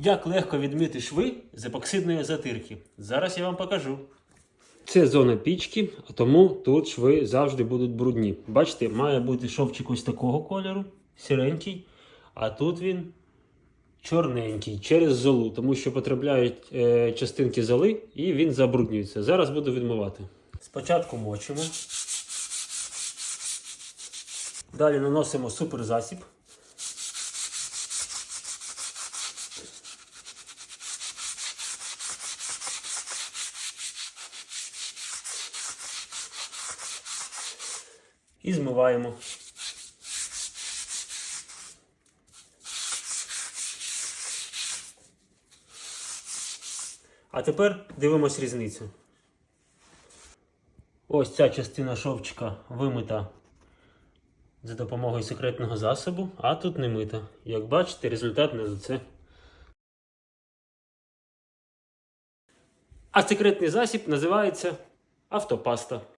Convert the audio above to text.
Як легко відмити шви з епоксидної затирки. Зараз я вам покажу. Це зона пічки, а тому тут шви завжди будуть брудні. Бачите, має бути шовчик ось такого кольору, сіренький, а тут він чорненький через золу, тому що потрапляють е, частинки золи і він забруднюється. Зараз буду відмивати. Спочатку мочимо. Далі наносимо суперзасіб. І змиваємо. А тепер дивимось різницю. Ось ця частина шовчика вимита за допомогою секретного засобу, а тут не мита. Як бачите, результат не за це. А секретний засіб називається автопаста.